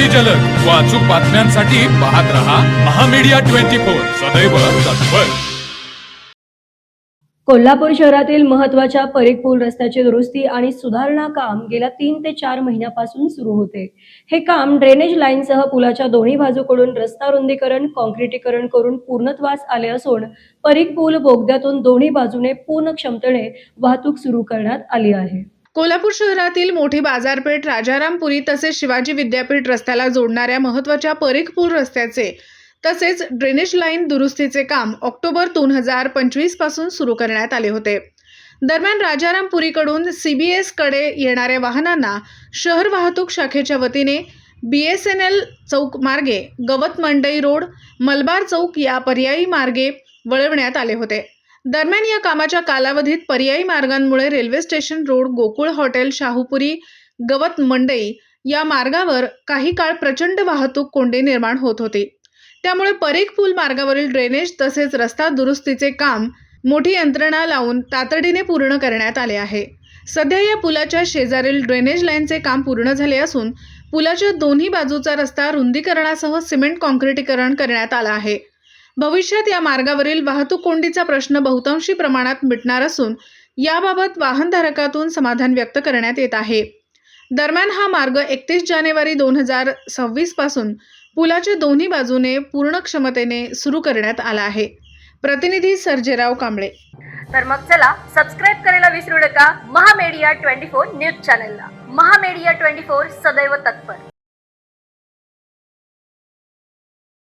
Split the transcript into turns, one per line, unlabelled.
अगदी जलद. व अचूक बातम्यांसाठी पाहत रहा महामीडिया ट्वेंटी फोर. सदैव तत्पर.
कोल्हापूर शहरातील महत्त्वाच्या परीख पूल रस्त्याची दुरुस्ती आणि सुधारणा काम गेल्या तीन ते चार महिन्यापासून सुरू होते. हे काम ड्रेनेज लाईनसह पुलाच्या दोन्ही बाजूकडून रस्ता रुंदीकरण कॉन्क्रिटीकरण करून पूर्णत्वास आले असून परीख पूल बोगद्यातून दोन्ही बाजूने पूर्ण क्षमतेने वाहतूक सुरू करण्यात आली आहे.
कोल्हापूर शहरातील मोठी बाजारपेठ राजारामपुरी तसेच शिवाजी विद्यापीठ रस्त्याला जोडणाऱ्या महत्त्वाच्या परीख पूल रस्त्याचे तसेच ड्रेनेज लाईन दुरुस्तीचे काम ऑक्टोबर दोन हजार पंचवीसपासून सुरू करण्यात आले होते. दरम्यान राजारामपुरीकडून सी बी एसकडे येणाऱ्या वाहनांना शहर वाहतूक शाखेच्या वतीने B S N L Chowk मार्गे गवत मंडई रोड मलबार चौक या पर्यायी मार्गे वळवण्यात आले होते. दरम्यान या कामाच्या कालावधीत पर्यायी मार्गांमुळे railway station road Gokul hotel Shahupuri गवत मंडई या मार्गावर काही काळ प्रचंड वाहतूक कोंडी निर्माण होत होती. त्यामुळे परीख पूल मार्गावरील ड्रेनेज तसेच रस्ता दुरुस्तीचे काम मोठी यंत्रणा लावून तातडीने पूर्ण करण्यात आले आहे. सध्या या पुलाच्या शेजारील ड्रेनेज लाईनचे काम पूर्ण झाले असून पुलाच्या दोन्ही बाजूचा रस्ता रुंदीकरणासह सिमेंट कॉन्क्रिटीकरण करण्यात आला आहे. भविष्यात या मार्गावरील वाहतूक कोंडीचा प्रश्न बहुतांशी प्रमाणात मिटणार असून याबाबत वाहनधारकातून समाधान व्यक्त करण्यात येत आहे. दरम्यान हा मार्ग एकतीस जानेवारी दोन हजार सव्वीसपासून पुलाच्या दोन्ही बाजूने पूर्ण क्षमतेने सुरू करण्यात आला आहे. प्रतिनिधी सर्जेराव कांबळे.
तर मग चला सबस्क्राईब करायला विसरू नका. महामेडिया ट्वेंटी फोर न्यूज चॅनलला. महामेडिया ट्वेंटी फोर सदैव तत्पर.